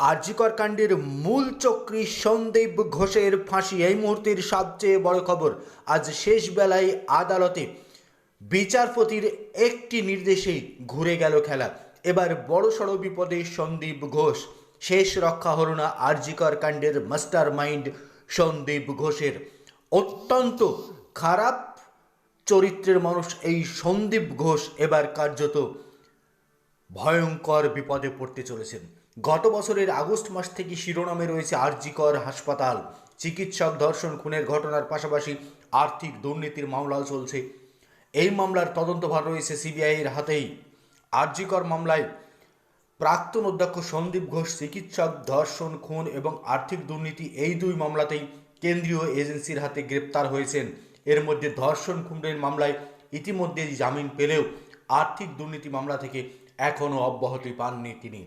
আরজিকর কাণ্ডের মূল চক্রী সন্দীপ ঘোষের ফাঁসি, এই মুহূর্তের সবচেয়ে বড় খবর। আজ শেষ বেলায় আদালতে বিচারপতির একটি নির্দেশেই ঘুরে গেল খেলা। এবার বড়সড় বিপদে সন্দীপ ঘোষ। শেষ রক্ষা হল না আরজিকর কাণ্ডের মাস্টার মাইন্ড সন্দীপ ঘোষের। অত্যন্ত খারাপ চরিত্রের মানুষ এই সন্দীপ ঘোষ এবার কার্যত ভয়ঙ্কর বিপদে পড়তে চলেছেন। গত বছরের আগস্ট মাস থেকে শিরোনামে রয়েছে আরজিকর হাসপাতাল। চিকিৎসক ধর্ষণ, খুনের ঘটনার পাশাপাশি আর্থিক দুর্নীতির মামলাও চলছে। এই মামলার তদন্তভার রয়েছে সিবিআইয়ের হাতেই। আরজিকর মামলায় প্রাক্তন অধ্যক্ষ সন্দীপ ঘোষ, চিকিৎসক ধর্ষণ, খুন এবং আর্থিক দুর্নীতি এই দুই মামলাতেই কেন্দ্রীয় এজেন্সির হাতে গ্রেপ্তার হয়েছেন। এর মধ্যে ধর্ষণ, খুনের মামলায় ইতিমধ্যে জামিন পেলেও আর্থিক দুর্নীতি মামলা থেকে এখনও অব্যাহতি পাননি তিনি।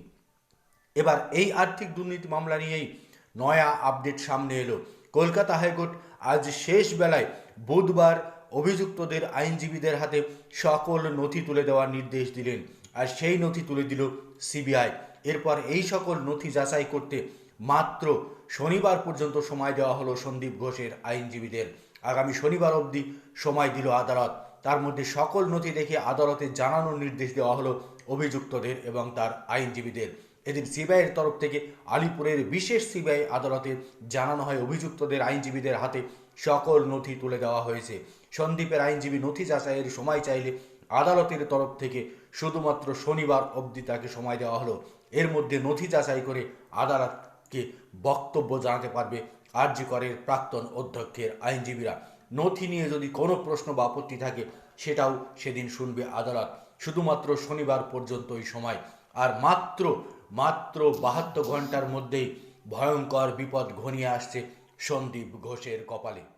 এবার এই আর্থিক দুর্নীতি মামলা নিয়েই নয়া আপডেট সামনে এলো। কলকাতা হাইকোর্ট আজ শেষ বেলায় বুধবার অভিযুক্তদের আইনজীবীদের হাতে সকল নথি তুলে দেওয়ার নির্দেশ দিলেন। আর সেই নথি তুলে দিল সিবিআই। এরপর এই সকল নথি যাচাই করতে মাত্র শনিবার পর্যন্ত সময় দেওয়া হলো সন্দীপ ঘোষের আইনজীবীদের। আগামী শনিবার অবধি সময় দিল আদালত। তার মধ্যে সকল নথি দেখে আদালতে জানানোর নির্দেশ দেওয়া হলো অভিযুক্তদের এবং তার আইনজীবীদের। এদিন সিবিআইয়ের তরফ থেকে আলিপুরের বিশেষ সিবিআই আদালতে জানানো হয়, অভিযুক্তদের আইনজীবীদের হাতে সকল নথি তুলে দেওয়া হয়েছে। সন্দীপের আইনজীবী নথি যাচাইয়ের সময় চাইলে আদালতের তরফ থেকে শুধুমাত্র শনিবার অবধি তাকে সময় দেওয়া হলো। এর মধ্যে নথি যাচাই করে আদালতকে বক্তব্য জানাতে পারবে আরজি করের প্রাক্তন অধ্যক্ষের আইনজীবীরা। নথি নিয়ে যদি কোনো প্রশ্ন বা আপত্তি থাকে, সেটাও সেদিন শুনবে আদালত। শুধুমাত্র শনিবার পর্যন্তই সময়। আর মাত্র মাত্র বাহাত্তর ঘণ্টার মধ্যেই ভয়ঙ্কর বিপদ ঘনিয়ে আসছে সন্দীপ ঘোষের কপালে।